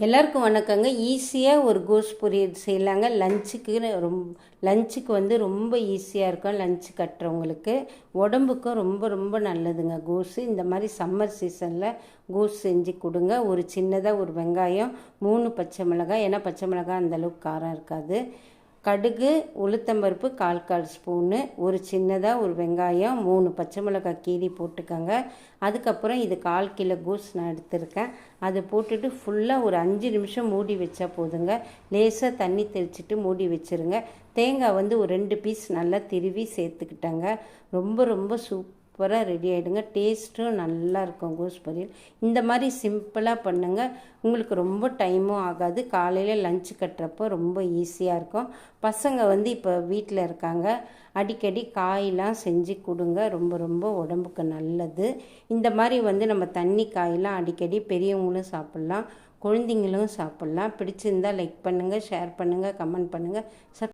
எல்லாருக்கும் வணக்கங்க. ஈஸியாக ஒரு கோஸ் பொரியல் செய்யலாங்க. லஞ்சுக்கு ரொம்ப லஞ்சுக்கு வந்து ரொம்ப ஈஸியாக இருக்கும். லஞ்சு கட்டுறவங்களுக்கு உடம்புக்கும் ரொம்ப ரொம்ப நல்லதுங்க கோஸு. இந்த மாதிரி சம்மர் சீசனில் கோஸ் செஞ்சு கொடுங்க. ஒரு சின்னதாக ஒரு வெங்காயம் மூணு பச்சை மிளகாய். ஏன்னா பச்சை மிளகாய் அந்தளவுக்கு காரம் இருக்காது. கடுகு உளுத்தம்பருப்பு கால் கால் ஸ்பூனு ஒரு சின்னதாக ஒரு வெங்காயம் மூணு பச்சை மிளகாய் கீரி போட்டுக்கோங்க. அதுக்கப்புறம் இது கால் கிலோ கோஸ் நான் எடுத்திருக்கேன். அதை போட்டுட்டு ஃபுல்லாக ஒரு அஞ்சு நிமிஷம் மூடி வச்சா போதுங்க. லேசாக தண்ணி தெளிச்சிட்டு மூடி வச்சுருங்க. தேங்காய் வந்து ஒரு ரெண்டு பீஸ் நல்லா திருவி சேர்த்துக்கிட்டேங்க. ரொம்ப ரொம்ப சூப் சூப்பராக ரெடி ஆகிடுங்க டேஸ்ட்டும் நல்லாயிருக்கும் கூஸ் கோஸ் பொரியல். இந்த மாதிரி சிம்பிளாக பண்ணுங்கள் உங்களுக்கு ரொம்ப டைமும் ஆகாது. காலையில் லஞ்ச் கட்டுறப்போ ரொம்ப ஈஸியாக இருக்கும். பசங்க வந்து இப்போ வீட்டில் இருக்காங்க. அடிக்கடி காயெலாம் செஞ்சு கொடுங்க. ரொம்ப ரொம்ப உடம்புக்கு நல்லது. இந்த மாதிரி வந்து நம்ம தண்ணி காயெல்லாம் அடிக்கடி பெரியவங்களும் சாப்பிட்லாம். குழந்தைங்களும் சாப்பிட்லாம். பிடிச்சிருந்தால் லைக் பண்ணுங்கள் ஷேர் பண்ணுங்கள் கமெண்ட் பண்ணுங்கள் சப்